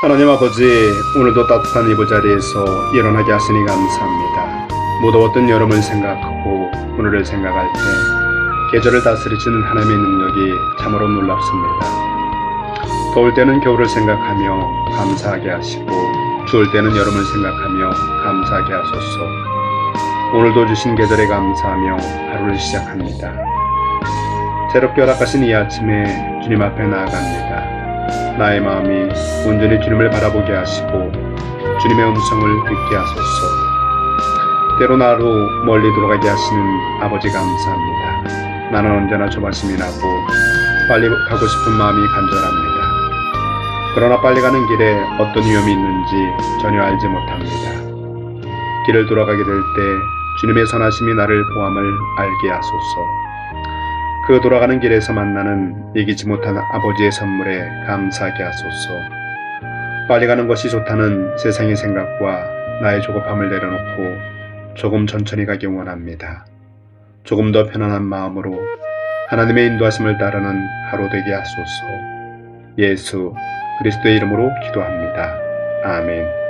하나님 아버지, 오늘도 따뜻한 이부자리에서 일어나게 하시니 감사합니다. 무더웠던 여름을 생각하고 오늘을 생각할 때 계절을 다스리시는 하나님의 능력이 참으로 놀랍습니다. 더울 때는 겨울을 생각하며 감사하게 하시고 추울 때는 여름을 생각하며 감사하게 하소서. 오늘도 주신 계절에 감사하며 하루를 시작합니다. 새롭게 허락하신 이 아침에 주님 앞에 나아갑니다. 나의 마음이 온전히 주님을 바라보게 하시고 주님의 음성을 듣게 하소서. 때로 나로 멀리 돌아가게 하시는 아버지 감사합니다. 나는 언제나 조바심이 나고 빨리 가고 싶은 마음이 간절합니다. 그러나 빨리 가는 길에 어떤 위험이 있는지 전혀 알지 못합니다. 길을 돌아가게 될 때 주님의 선하심이 나를 보함을 알게 하소서. 그 돌아가는 길에서 만나는 이기지 못한 아버지의 선물에 감사하게 하소서. 빨리 가는 것이 좋다는 세상의 생각과 나의 조급함을 내려놓고 조금 천천히 가기 원합니다. 조금 더 편안한 마음으로 하나님의 인도하심을 따르는 하루 되게 하소서. 예수 그리스도의 이름으로 기도합니다. 아멘.